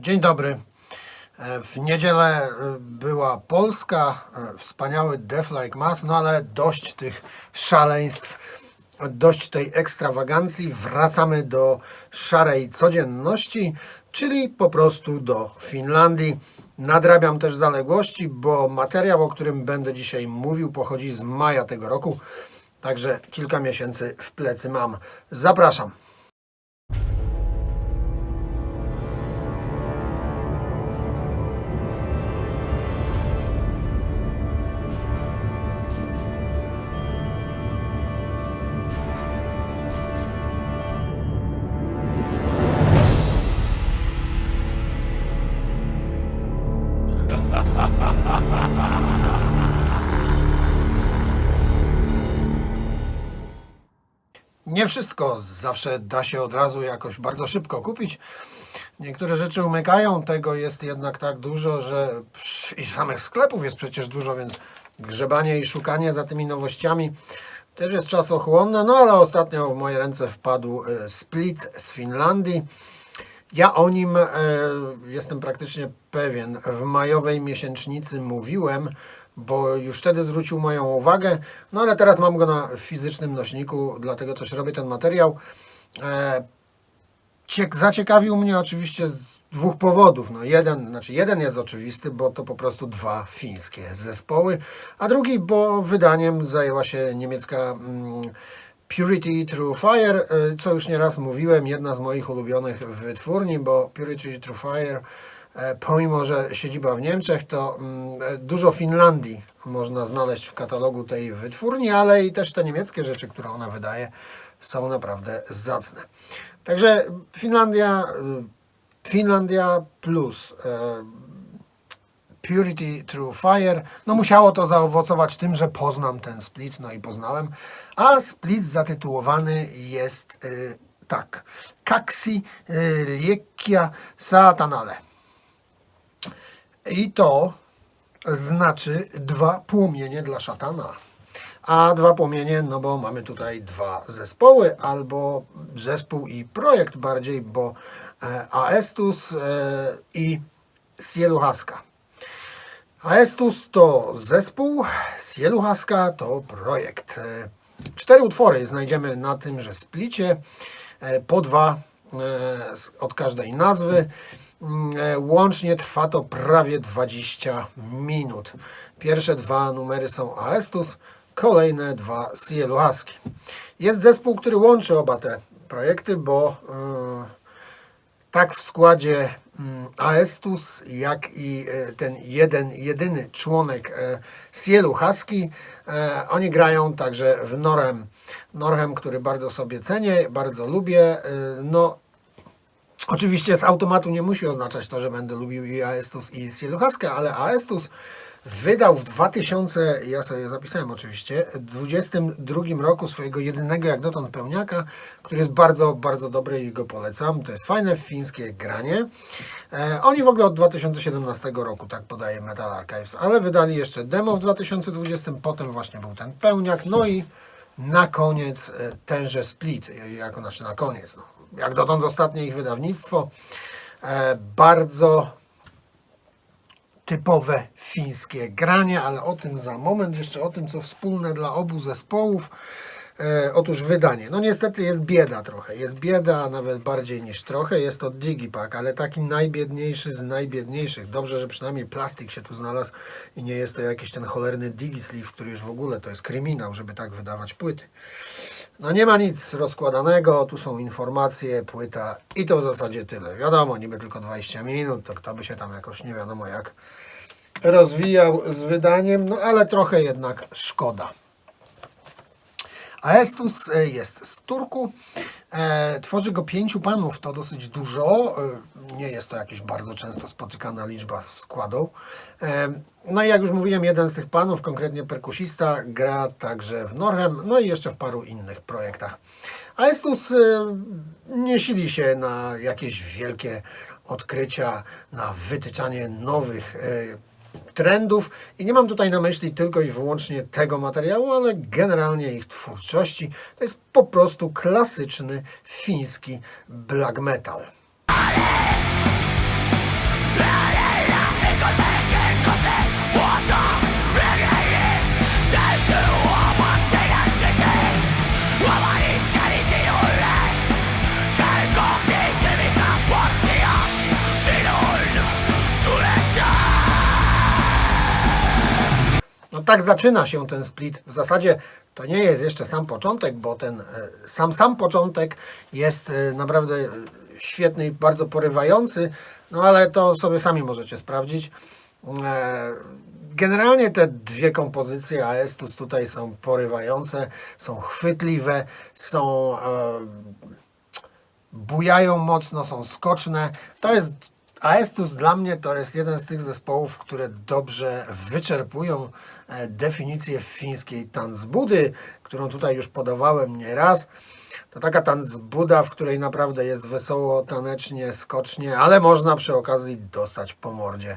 Dzień dobry. E, W niedzielę e, była Polska, e, wspaniały Def Like Mass, no ale dość tych szaleństw, dość tej ekstrawagancji. Wracamy do szarej codzienności, czyli po prostu do Finlandii. Nadrabiam też zaległości, bo materiał, o którym będę dzisiaj mówił, pochodzi z maja tego roku, także kilka miesięcy w plecy mam. Zapraszam. Nie wszystko zawsze da się od razu jakoś bardzo szybko kupić. Niektóre rzeczy umykają, tego jest jednak tak dużo, że i samych sklepów jest przecież dużo, więc grzebanie i szukanie za tymi nowościami też jest czasochłonne. No ale ostatnio w moje ręce wpadł e, Split z Finlandii. Ja o nim e, jestem praktycznie pewien. W majowej miesięcznicy mówiłem, bo już wtedy zwrócił moją uwagę. No ale teraz mam go na fizycznym nośniku, dlatego też robię ten materiał. E, Ciek- zaciekawił mnie oczywiście z dwóch powodów. No jeden, znaczy jeden jest oczywisty, bo to po prostu dwa fińskie zespoły, a drugi, bo wydaniem zajęła się niemiecka mm, Purity True Fire, y, co już nieraz mówiłem, jedna z moich ulubionych wytwórni, bo Purity True Fire, e, pomimo że siedziba w Niemczech, to mm, e, dużo Finlandii można znaleźć w katalogu tej wytwórni, ale i też te niemieckie rzeczy, które ona wydaje, są naprawdę zacne. Także Finlandia, y, Finlandia plus Purity True Fire. No musiało to zaowocować tym, że poznam ten split, no i poznałem. A split zatytułowany jest y, tak. Kaksi y, Liekia Satanale. I to znaczy dwa płomienie dla szatana. A dwa płomienie, no bo mamy tutaj dwa zespoły, albo zespół i projekt bardziej, bo e, Aestus e, i Sieluhaska. Aestus to zespół, Sieluhaska to projekt. E, Cztery utwory znajdziemy na tymże splicie, e, po dwa e, od każdej nazwy. Mm, Łącznie trwa to prawie 20 minut. Pierwsze dwa numery są Aestus, kolejne dwa Sieluhaski. Jest zespół, który łączy oba te projekty, bo tak w składzie mm, Aestus, jak i e, ten jeden, jedyny członek e, Sielu Husky, e, oni grają także w Norem. Norem, który bardzo sobie cenię, bardzo lubię. e, No, Oczywiście z automatu nie musi oznaczać to, że będę lubił i Aestus i Sieluchaskę, ale Aestus wydał w 2000, ja sobie zapisałem oczywiście, 22 roku swojego jedynego jak dotąd pełniaka, który jest bardzo, bardzo dobry i go polecam. To jest fajne fińskie granie. E, oni w ogóle od 2017 roku, tak podaje Metal Archives, ale wydali jeszcze demo w 2020, potem właśnie był ten pełniak, no i na koniec e, tenże split, e, jako znaczy na koniec, no. Jak dotąd ostatnie ich wydawnictwo, e, bardzo typowe fińskie granie, ale o tym za moment, jeszcze o tym, co wspólne dla obu zespołów. E, otóż wydanie. No niestety jest bieda trochę. Jest bieda, a nawet bardziej niż trochę. Jest to Digipack, ale taki najbiedniejszy z najbiedniejszych. Dobrze, że przynajmniej plastik się tu znalazł i nie jest to jakiś ten cholerny Digisleeve, który już w ogóle to jest kryminał, żeby tak wydawać płyty. No nie ma nic rozkładanego, tu są informacje, płyta i to w zasadzie tyle. Wiadomo, niby tylko 20 minut, to kto by się tam jakoś nie wiadomo jak rozwijał z wydaniem, no ale trochę jednak szkoda. Aestus e, jest z Turku. E, tworzy go pięciu panów, to dosyć dużo. Nie jest to jakaś bardzo często spotykana liczba z no i jak już mówiłem, jeden z tych panów, konkretnie perkusista, gra także w Norhem, no i jeszcze w paru innych projektach. Aestus nie sili się na jakieś wielkie odkrycia, na wytyczanie nowych e, trendów i nie mam tutaj na myśli tylko i wyłącznie tego materiału, ale generalnie ich twórczości. To jest po prostu klasyczny fiński black metal. No tak zaczyna się ten split. W zasadzie to nie jest jeszcze sam początek, bo ten e, sam sam początek jest e, naprawdę e, świetny i bardzo porywający no ale to sobie sami możecie sprawdzić. E, Generalnie te dwie kompozycje Aestus tutaj są porywające, są chwytliwe, są e, bujają mocno, są skoczne. To jest Aestus dla mnie to jest jeden z tych zespołów, które dobrze wyczerpują e, definicję fińskiej tanzbudy, którą tutaj już podawałem nieraz. To taka tanzbuda, w której naprawdę jest wesoło, tanecznie, skocznie, ale można przy okazji dostać po mordzie.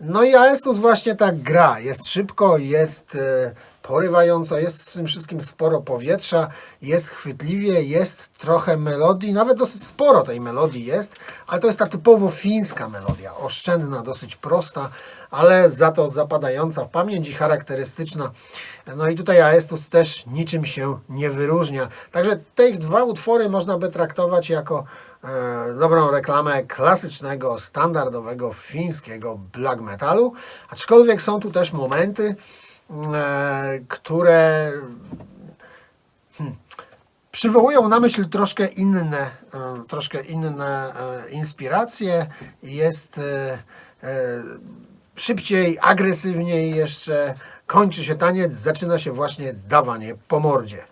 No i Aestus właśnie tak gra. Jest szybko, jest e, porywająco, jest w tym wszystkim sporo powietrza, jest chwytliwie, jest trochę melodii, nawet dosyć sporo tej melodii jest, ale to jest ta typowo fińska melodia, oszczędna, dosyć prosta, ale za to zapadająca w pamięć i charakterystyczna. No i tutaj Aestus też niczym się nie wyróżnia. Także te dwa utwory można by traktować jako e, dobrą reklamę klasycznego, standardowego fińskiego black metalu, aczkolwiek są tu też momenty, e, które hmm, przywołują na myśl troszkę inne, e, troszkę inne e, inspiracje. Jest e, szybciej, agresywniej jeszcze. Kończy się taniec, zaczyna się właśnie dawanie po mordzie.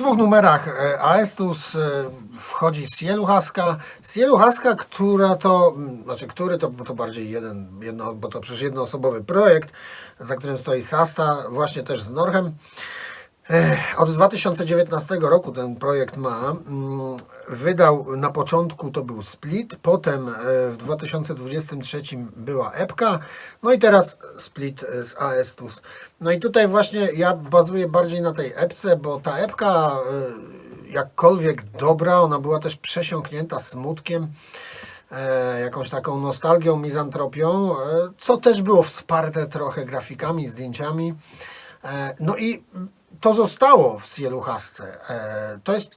Dwóch numerach e, Aestus e, wchodzi Sieluchaska. Sieluchaska, która to, znaczy który to, bo to bardziej jeden, jedno, bo to przecież jednoosobowy projekt, za którym stoi Sasta, właśnie też z Norchem. Od 2019 roku ten projekt ma. Mm, Wydał na początku to był Split, potem e, w 2023 była epka, no i teraz Split e, z Aestus. No i tutaj właśnie ja bazuję bardziej na tej epce, bo ta epka e, jakkolwiek dobra, ona była też przesiąknięta smutkiem jakąś taką nostalgią, mizantropią, co też było wsparte trochę grafikami, zdjęciami. No i to zostało w Sieluchasce. E, to jest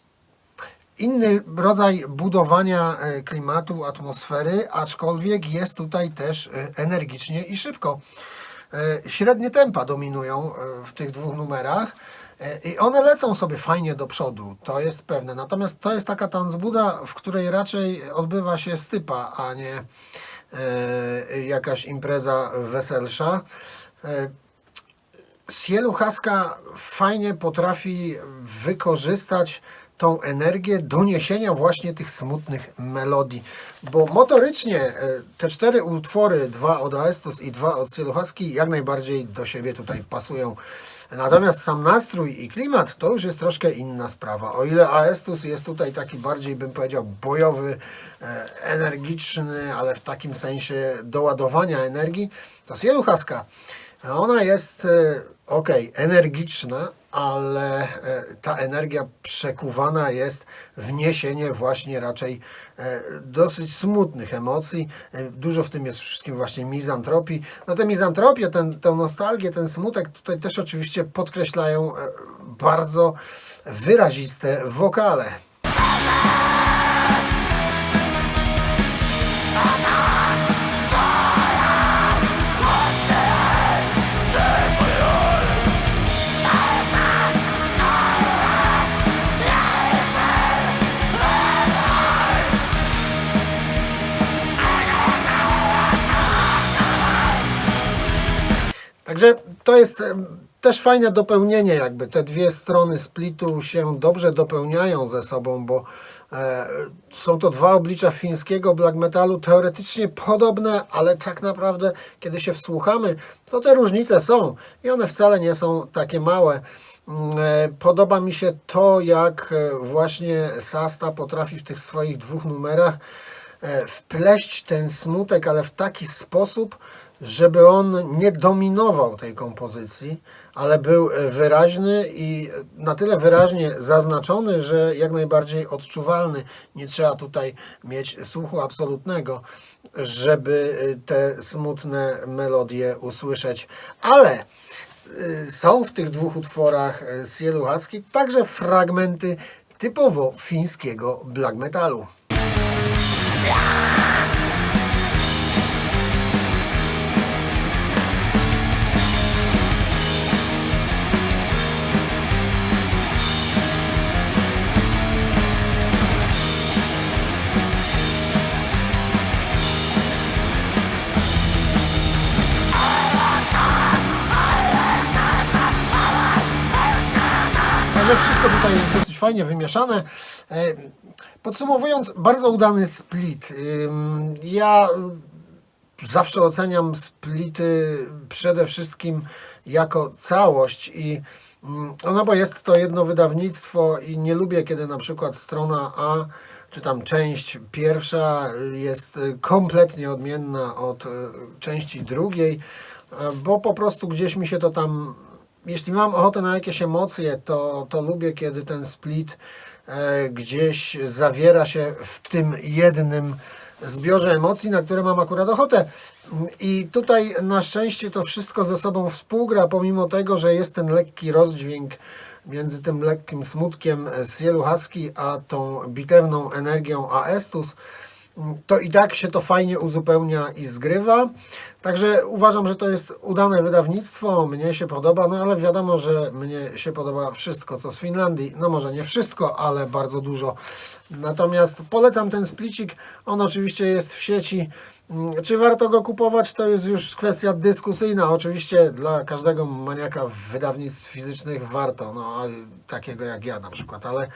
inny rodzaj budowania e, klimatu, atmosfery, aczkolwiek jest tutaj też e, energicznie i szybko. Średnie tempa dominują w tych dwóch numerach i one lecą sobie fajnie do przodu, to jest pewne. Natomiast to jest taka tanzbuda, w której raczej odbywa się stypa, a nie jakaś impreza weselsza. E, Sielu Haska fajnie potrafi wykorzystać tą energię do niesienia właśnie tych smutnych melodii, bo motorycznie e, te cztery utwory, dwa od Aestus i dwa od Sielu Haski, jak najbardziej do siebie tutaj pasują. Natomiast sam nastrój i klimat to już jest troszkę inna sprawa. O ile Aestus jest tutaj taki bardziej, bym powiedział, bojowy, e, energiczny, ale w takim sensie doładowania energii, to Sielu Haska ona jest ok, energiczna, ale e, ta energia przekuwana jest w niesienie właśnie raczej e, dosyć smutnych emocji. E, Dużo w tym jest wszystkim właśnie mizantropii. No tę mizantropię, ten, tę nostalgię, ten smutek tutaj też oczywiście podkreślają bardzo wyraziste wokale. Także to jest też fajne dopełnienie, jakby te dwie strony splitu się dobrze dopełniają ze sobą, bo e, są to dwa oblicza fińskiego black metalu, teoretycznie podobne, ale tak naprawdę, kiedy się wsłuchamy, to te różnice są i one wcale nie są takie małe. Mm, e, Podoba mi się to, jak e, właśnie Sasta potrafi w tych swoich dwóch numerach wpleść ten smutek, ale w taki sposób, żeby on nie dominował tej kompozycji, ale był e, wyraźny i na tyle wyraźnie zaznaczony, że jak najbardziej odczuwalny. Nie trzeba tutaj mieć słuchu absolutnego, żeby e, te smutne melodie usłyszeć, ale są w tych dwóch utworach e, Sielu Husky także fragmenty typowo fińskiego black metalu. Także wszystko tutaj jest dosyć fajnie wymieszane. E, Podsumowując, bardzo udany split. Ym, Ja zawsze oceniam splity przede wszystkim jako całość i mm, no bo jest to jedno wydawnictwo i nie lubię, kiedy na przykład strona A czy tam część pierwsza jest kompletnie odmienna od y, części drugiej, bo po prostu gdzieś mi się to tam jeśli mam ochotę na jakieś emocje, to, to lubię, kiedy ten split e, gdzieś zawiera się w tym jednym zbiorze emocji, na które mam akurat ochotę. I tutaj na szczęście to wszystko ze sobą współgra, pomimo tego, że jest ten lekki rozdźwięk między tym lekkim smutkiem Sielu Husky, a tą bitewną energią Aestus to i tak się to fajnie uzupełnia i zgrywa. Także uważam, że to jest udane wydawnictwo, mnie się podoba, no ale wiadomo, że mnie się podoba wszystko, co z Finlandii. No może nie wszystko, ale bardzo dużo. Natomiast polecam ten splicik, on oczywiście jest w sieci. Mm, Czy warto go kupować, to jest już kwestia dyskusyjna. Oczywiście dla każdego maniaka wydawnictw fizycznych warto, no takiego jak ja na przykład, ale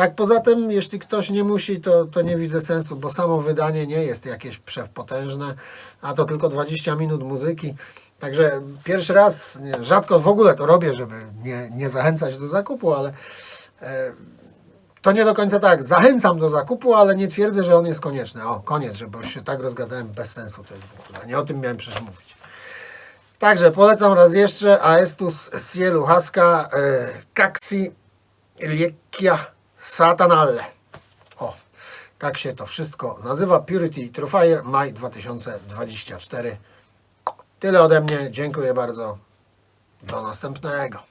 tak, poza tym, jeśli ktoś nie musi, to, to nie widzę sensu, bo samo wydanie nie jest jakieś przepotężne, a to tylko 20 minut muzyki. Także pierwszy raz, nie, rzadko w ogóle to robię, żeby nie, nie zachęcać do zakupu, ale e, to nie do końca tak. Zachęcam do zakupu, ale nie twierdzę, że on jest konieczny. O, koniec, że bo się tak rozgadałem bez sensu. To jest w. Nie o tym miałem przecież mówić. Także polecam raz jeszcze Aestus Sielu Haska e, Kaksi Liekia Satanalle. O, tak się to wszystko nazywa. Purity True Fire, maj 2024. Tyle ode mnie. Dziękuję bardzo. Do następnego.